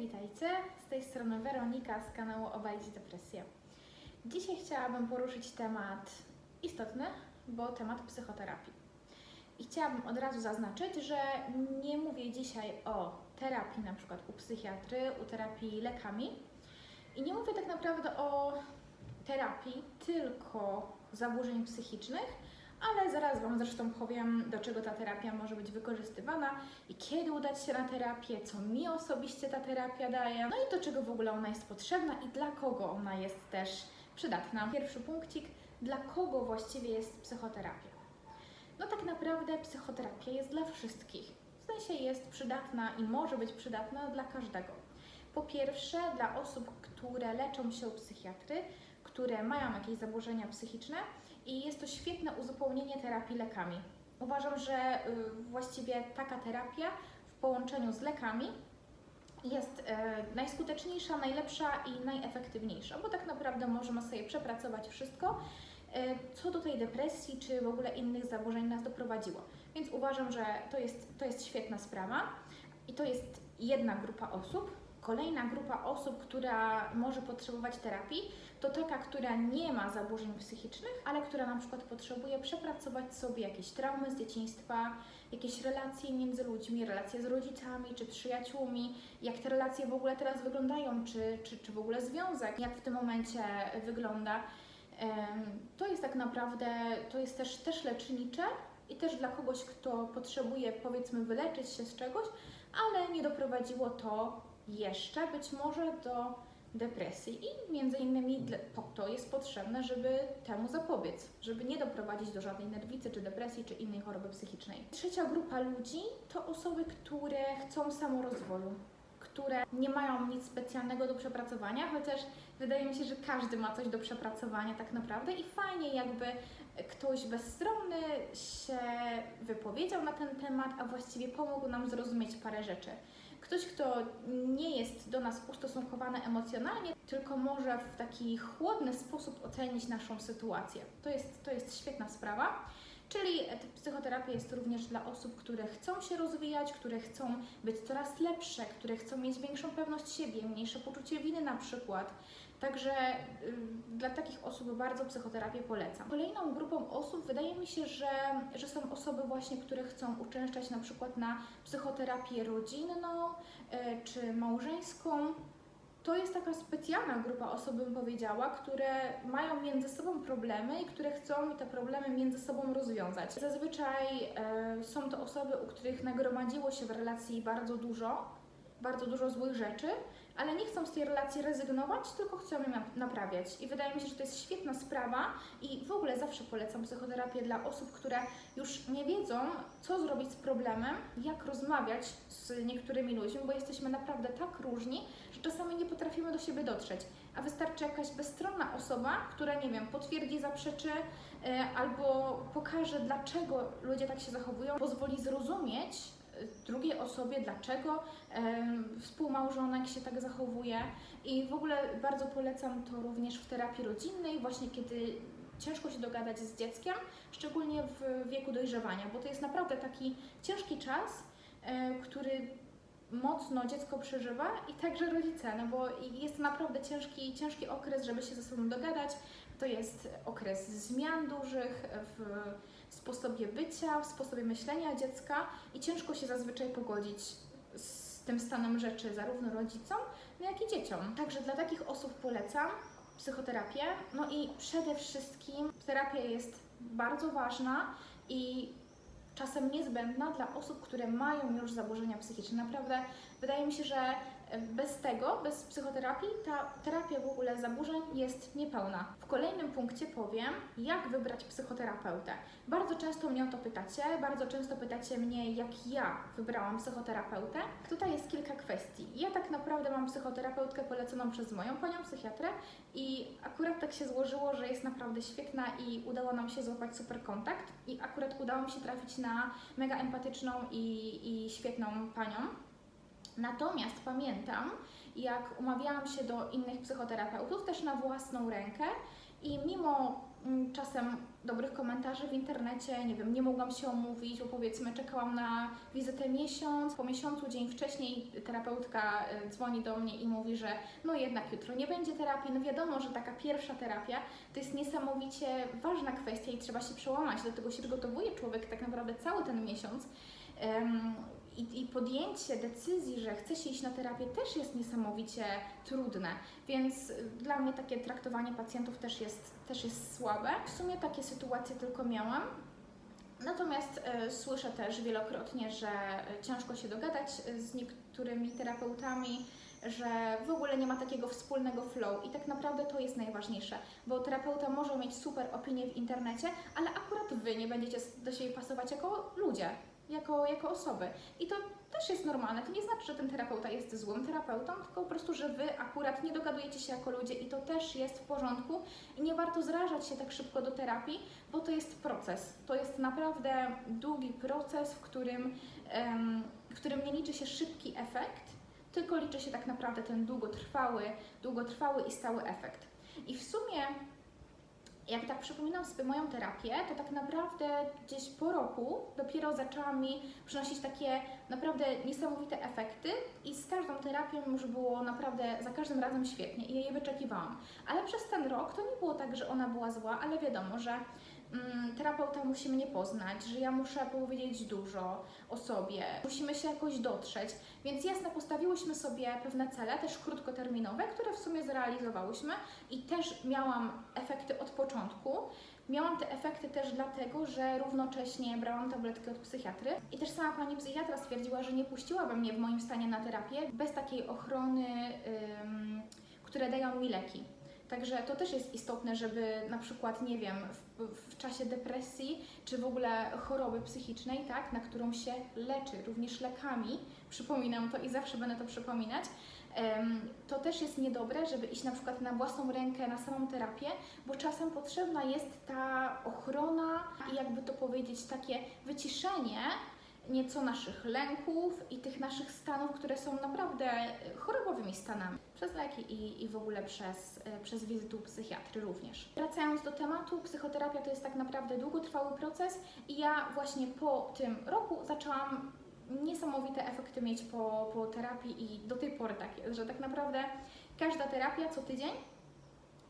Witajcie. Z tej strony Weronika z kanału Obalić Depresję. Dzisiaj chciałabym poruszyć temat istotny, bo temat psychoterapii. I chciałabym od razu zaznaczyć, że nie mówię dzisiaj o terapii na przykład u psychiatry, u terapii lekami. I nie mówię tak naprawdę o terapii tylko zaburzeń psychicznych, ale zaraz Wam zresztą powiem, do czego ta terapia może być wykorzystywana i kiedy udać się na terapię, co mi osobiście ta terapia daje, no i do czego w ogóle ona jest potrzebna i dla kogo ona jest też przydatna. Pierwszy punkcik, dla kogo właściwie jest psychoterapia? No tak naprawdę psychoterapia jest dla wszystkich. W sensie jest przydatna i może być przydatna dla każdego. Po pierwsze, dla osób, które leczą się u psychiatry, które mają jakieś zaburzenia psychiczne i jest to świetne uzupełnienie terapii lekami. Uważam, że y, właściwie taka terapia w połączeniu z lekami jest e, najskuteczniejsza, najlepsza i najefektywniejsza, bo tak naprawdę możemy sobie przepracować wszystko, e, co do tej depresji czy w ogóle innych zaburzeń nas doprowadziło. Więc uważam, że to jest, to jest świetna sprawa i to jest jedna grupa osób. Kolejna grupa osób, która może potrzebować terapii, to taka, która nie ma zaburzeń psychicznych, ale która na przykład potrzebuje przepracować sobie jakieś traumy z dzieciństwa, jakieś relacje między ludźmi, relacje z rodzicami czy przyjaciółmi, jak te relacje w ogóle teraz wyglądają, czy, czy, czy w ogóle związek, jak w tym momencie wygląda. To jest tak naprawdę, to jest też, też lecznicze i też dla kogoś, kto potrzebuje powiedzmy wyleczyć się z czegoś, ale nie doprowadziło to jeszcze być może do depresji i między innymi po to jest potrzebne, żeby temu zapobiec, żeby nie doprowadzić do żadnej nerwicy, czy depresji, czy innej choroby psychicznej. Trzecia grupa ludzi to osoby, które chcą samorozwoju, które nie mają nic specjalnego do przepracowania, chociaż wydaje mi się, że każdy ma coś do przepracowania tak naprawdę i fajnie jakby ktoś bezstronny się wypowiedział na ten temat, a właściwie pomógł nam zrozumieć parę rzeczy. Ktoś, kto nie jest do nas ustosunkowany emocjonalnie, tylko może w taki chłodny sposób ocenić naszą sytuację. To jest, to jest świetna sprawa. Czyli e, psychoterapia jest również dla osób, które chcą się rozwijać, które chcą być coraz lepsze, które chcą mieć większą pewność siebie, mniejsze poczucie winy na przykład. Także y, dla takich osób bardzo psychoterapię polecam. Kolejną grupą osób wydaje mi się, że, że są osoby właśnie, które chcą uczęszczać na przykład na psychoterapię rodzinną y, czy małżeńską. To jest taka specjalna grupa osób, bym powiedziała, które mają między sobą problemy i które chcą te problemy między sobą rozwiązać. Zazwyczaj e, są to osoby, u których nagromadziło się w relacji bardzo dużo, bardzo dużo złych rzeczy, ale nie chcą z tej relacji rezygnować, tylko chcą ją nap- naprawiać. I wydaje mi się, że to jest świetna sprawa i w ogóle zawsze polecam psychoterapię dla osób, które już nie wiedzą, co zrobić z problemem, jak rozmawiać z niektórymi ludźmi, bo jesteśmy naprawdę tak różni, że czasami nie potrafimy do siebie dotrzeć. A wystarczy jakaś bezstronna osoba, która, nie wiem, potwierdzi, zaprzeczy e, albo pokaże, dlaczego ludzie tak się zachowują, pozwoli zrozumieć drugiej osobie, dlaczego współmałżonek się tak zachowuje. I w ogóle bardzo polecam to również w terapii rodzinnej, właśnie kiedy ciężko się dogadać z dzieckiem, szczególnie w wieku dojrzewania, bo to jest naprawdę taki ciężki czas, e, który mocno dziecko przeżywa i także rodzice, no bo jest to naprawdę ciężki, ciężki okres, żeby się ze sobą dogadać. To jest okres zmian dużych w sposobie bycia, w sposobie myślenia dziecka i ciężko się zazwyczaj pogodzić z tym stanem rzeczy zarówno rodzicom, jak i dzieciom. Także dla takich osób polecam psychoterapię. No i przede wszystkim terapia jest bardzo ważna i czasem niezbędna dla osób, które mają już zaburzenia psychiczne. Naprawdę wydaje mi się, że bez tego, bez psychoterapii, ta terapia w ogóle zaburzeń jest niepełna. W kolejnym punkcie powiem, jak wybrać psychoterapeutę. Bardzo często mnie o to pytacie, bardzo często pytacie mnie, jak ja wybrałam psychoterapeutę. Tutaj jest kilka kwestii. Ja tak naprawdę mam psychoterapeutkę poleconą przez moją panią psychiatrę i akurat tak się złożyło, że jest naprawdę świetna i udało nam się złapać super kontakt i akurat udało mi się trafić na mega empatyczną i, i świetną panią. Natomiast pamiętam, jak umawiałam się do innych psychoterapeutów też na własną rękę i mimo mm, czasem dobrych komentarzy w internecie, nie wiem, nie mogłam się omówić, bo powiedzmy czekałam na wizytę miesiąc, po miesiącu, dzień wcześniej terapeutka y, dzwoni do mnie i mówi, że no jednak jutro nie będzie terapii. No wiadomo, że taka pierwsza terapia to jest niesamowicie ważna kwestia i trzeba się przełamać, do tego się przygotowuje człowiek tak naprawdę cały ten miesiąc. I, I podjęcie decyzji, że chce się iść na terapię, też jest niesamowicie trudne, więc y, dla mnie takie traktowanie pacjentów też jest, też jest słabe. W sumie takie sytuacje tylko miałam. Natomiast e, słyszę też wielokrotnie, że ciężko się dogadać e, z niektórymi terapeutami, że w ogóle nie ma takiego wspólnego flow i tak naprawdę to jest najważniejsze, bo terapeuta może mieć super opinię w internecie, ale akurat Wy nie będziecie do siebie pasować jako ludzie, jako, jako osoby. I to też jest normalne. To nie znaczy, że ten terapeuta jest złym terapeutą, tylko po prostu, że Wy akurat nie dogadujecie się jako ludzie i to też jest w porządku i nie warto zrażać się tak szybko do terapii, bo to jest proces. To jest naprawdę długi proces, w którym, w którym nie liczy się szybki efekt, tylko liczy się tak naprawdę ten długotrwały, długotrwały i stały efekt. I w sumie, jak tak przypominam sobie moją terapię, to tak naprawdę gdzieś po roku dopiero zaczęła mi przynosić takie naprawdę niesamowite efekty i z każdą terapią już było naprawdę za każdym razem świetnie i ja je wyczekiwałam. Ale przez ten rok to nie było tak, że ona była zła, ale wiadomo, że terapeuta musi mnie poznać, że ja muszę powiedzieć dużo o sobie, musimy się jakoś dotrzeć, więc jasne, postawiłyśmy sobie pewne cele, też krótkoterminowe, które w sumie zrealizowałyśmy i też miałam efekty od początku. Miałam te efekty też dlatego, że równocześnie brałam tabletki od psychiatry i też sama pani psychiatra stwierdziła, że nie puściłaby mnie w moim stanie na terapię bez takiej ochrony, ym, które dają mi leki. Także to też jest istotne, żeby na przykład, nie wiem, w, w czasie depresji czy w ogóle choroby psychicznej, tak, na którą się leczy, również lekami, przypominam to i zawsze będę to przypominać, to też jest niedobre, żeby iść na przykład na własną rękę, na samą terapię, bo czasem potrzebna jest ta ochrona i jakby to powiedzieć, takie wyciszenie nieco naszych lęków i tych naszych stanów, które są naprawdę chorobowymi stanami. Przez leki i, i w ogóle przez, e, przez wizytę u psychiatry również. Wracając do tematu, psychoterapia to jest tak naprawdę długotrwały proces i ja właśnie po tym roku zaczęłam niesamowite efekty mieć po, po terapii i do tej pory tak jest, że tak naprawdę każda terapia co tydzień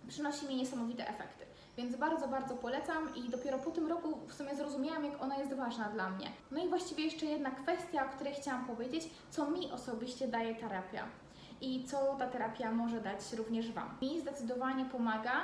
przynosi mi niesamowite efekty. Więc bardzo, bardzo polecam i dopiero po tym roku w sumie zrozumiałam, jak ona jest ważna dla mnie. No i właściwie jeszcze jedna kwestia, o której chciałam powiedzieć, co mi osobiście daje terapia i co ta terapia może dać również Wam. Mi zdecydowanie pomaga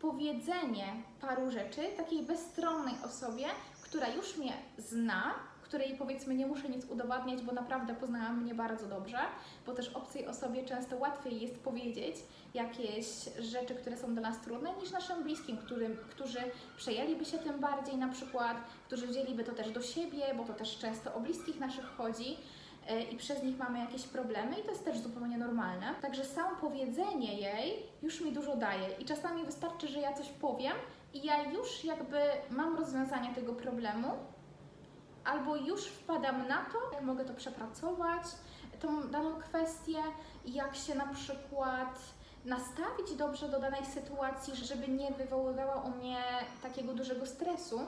powiedzenie paru rzeczy takiej bezstronnej osobie, która już mnie zna, której powiedzmy nie muszę nic udowadniać, bo naprawdę poznała mnie bardzo dobrze, bo też obcej osobie często łatwiej jest powiedzieć jakieś rzeczy, które są dla nas trudne, niż naszym bliskim, którym, którzy przejęliby się tym bardziej na przykład, którzy wzięliby to też do siebie, bo to też często o bliskich naszych chodzi e, i przez nich mamy jakieś problemy i to jest też zupełnie normalne. Także samo powiedzenie jej już mi dużo daje i czasami wystarczy, że ja coś powiem i ja już jakby mam rozwiązanie tego problemu, albo już wpadam na to, jak mogę to przepracować, tą daną kwestię, jak się na przykład nastawić dobrze do danej sytuacji, żeby nie wywoływała u mnie takiego dużego stresu.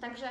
Także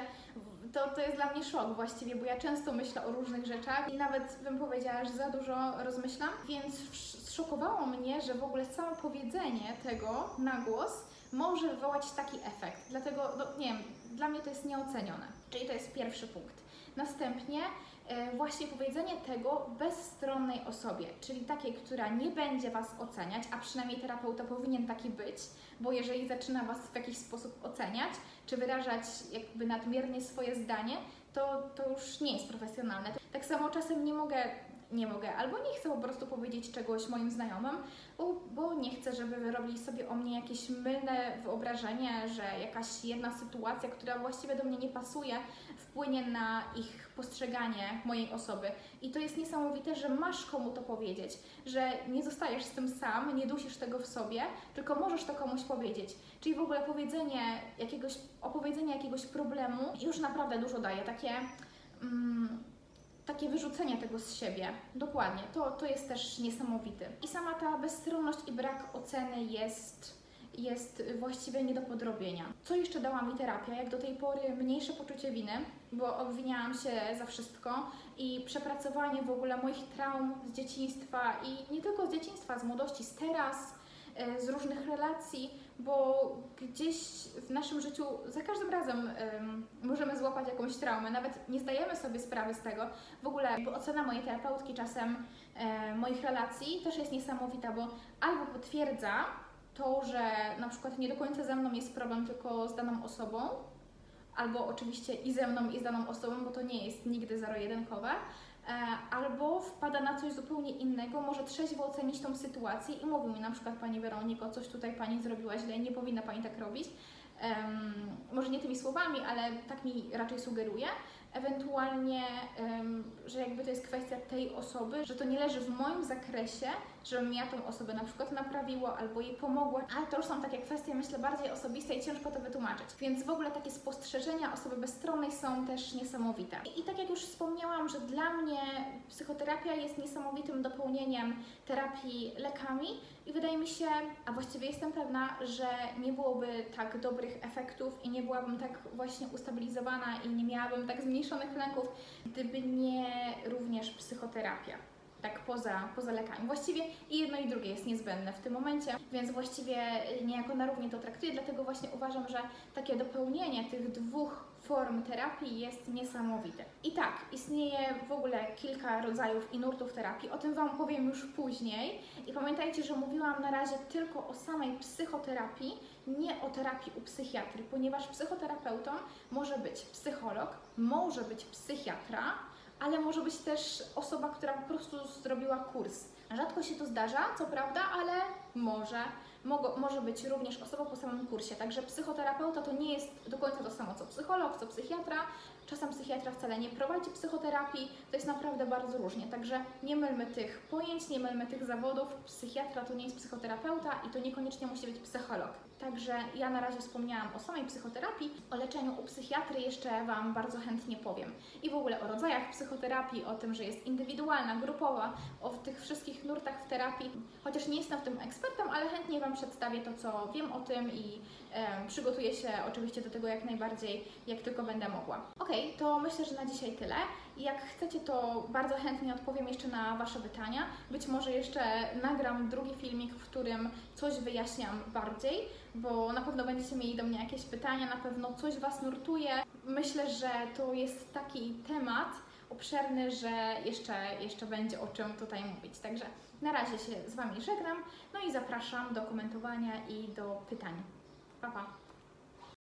to, to jest dla mnie szok właściwie, bo ja często myślę o różnych rzeczach i nawet bym powiedziała, że za dużo rozmyślam, więc sz- zszokowało mnie, że w ogóle samo powiedzenie tego na głos może wywołać taki efekt. Dlatego, no, nie wiem, dla mnie to jest nieocenione. Czyli to jest pierwszy punkt. Następnie e, właśnie powiedzenie tego bezstronnej osobie, czyli takiej, która nie będzie Was oceniać, a przynajmniej terapeuta powinien taki być, bo jeżeli zaczyna Was w jakiś sposób oceniać, czy wyrażać jakby nadmiernie swoje zdanie, to, to już nie jest profesjonalne. Tak samo czasem nie mogę, nie mogę, albo nie chcę po prostu powiedzieć czegoś moim znajomym, bo, bo nie chcę, żeby wyrobili sobie o mnie jakieś mylne wyobrażenie, że jakaś jedna sytuacja, która właściwie do mnie nie pasuje, wpłynie na ich postrzeganie mojej osoby. I to jest niesamowite, że masz komu to powiedzieć, że nie zostajesz z tym sam, nie dusisz tego w sobie, tylko możesz to komuś powiedzieć. Czyli w ogóle powiedzenie jakiegoś, opowiedzenie jakiegoś problemu już naprawdę dużo daje. Takie, mm, takie wyrzucenie tego z siebie. Dokładnie. To, to jest też niesamowite. I sama ta bezstronność i brak oceny jest jest właściwie nie do podrobienia. Co jeszcze dała mi terapia? Jak do tej pory mniejsze poczucie winy, bo obwiniałam się za wszystko i przepracowanie w ogóle moich traum z dzieciństwa i nie tylko z dzieciństwa, z młodości, z teraz, z różnych relacji, bo gdzieś w naszym życiu za każdym razem em, możemy złapać jakąś traumę, nawet nie zdajemy sobie sprawy z tego. W ogóle ocena mojej terapeutki czasem e, moich relacji też jest niesamowita, bo albo potwierdza to, że na przykład nie do końca ze mną jest problem tylko z daną osobą, albo oczywiście i ze mną, i z daną osobą, bo to nie jest nigdy zero-jedynkowe, e, albo wpada na coś zupełnie innego, może trzeźwo ocenić tą sytuację i mówi mi na przykład Pani Weroniko, coś tutaj Pani zrobiła źle, nie powinna Pani tak robić. Em, może nie tymi słowami, ale tak mi raczej sugeruje. Ewentualnie, em, że jakby to jest kwestia tej osoby, że to nie leży w moim zakresie, żebym ja tą osobę na przykład naprawiła albo jej pomogła, ale to już są takie kwestie, myślę, bardziej osobiste i ciężko to wytłumaczyć. Więc w ogóle takie spostrzeżenia osoby bezstronnej są też niesamowite. I, I tak jak już wspomniałam, że dla mnie psychoterapia jest niesamowitym dopełnieniem terapii lekami i wydaje mi się, a właściwie jestem pewna, że nie byłoby tak dobrych efektów i nie byłabym tak właśnie ustabilizowana i nie miałabym tak zmniejszonych lęków, gdyby nie również psychoterapia. Tak poza, poza lekami. Właściwie i jedno i drugie jest niezbędne w tym momencie, więc właściwie niejako na równi to traktuję, dlatego właśnie uważam, że takie dopełnienie tych dwóch form terapii jest niesamowite. I tak, istnieje w ogóle kilka rodzajów i nurtów terapii, o tym Wam powiem już później. I pamiętajcie, że mówiłam na razie tylko o samej psychoterapii, nie o terapii u psychiatry, ponieważ psychoterapeutą może być psycholog, może być psychiatra, ale może być też osoba, która po prostu zrobiła kurs. Rzadko się to zdarza, co prawda, ale może. Może być również osoba po samym kursie. Także psychoterapeuta to nie jest do końca to samo co psycholog, co psychiatra. Czasem psychiatra wcale nie prowadzi psychoterapii. To jest naprawdę bardzo różnie. Także nie mylmy tych pojęć, nie mylmy tych zawodów. Psychiatra to nie jest psychoterapeuta i to niekoniecznie musi być psycholog. Także ja na razie wspomniałam o samej psychoterapii. O leczeniu u psychiatry jeszcze Wam bardzo chętnie powiem. I w ogóle o rodzajach psychoterapii, o tym, że jest indywidualna, grupowa, o tych wszystkich nurtach w terapii. Chociaż nie jestem w tym ekspertem, ale chętnie Wam przedstawię to, co wiem o tym i przygotuję się oczywiście do tego jak najbardziej, jak tylko będę mogła. Okej, to myślę, że na dzisiaj tyle. Jak chcecie, to bardzo chętnie odpowiem jeszcze na Wasze pytania. Być może jeszcze nagram drugi filmik, w którym coś wyjaśniam bardziej, bo na pewno będziecie mieli do mnie jakieś pytania, na pewno coś Was nurtuje. Myślę, że to jest taki temat obszerny, że jeszcze, jeszcze będzie o czym tutaj mówić. Także na razie się z Wami żegnam, no i zapraszam do komentowania i do pytań. 大黄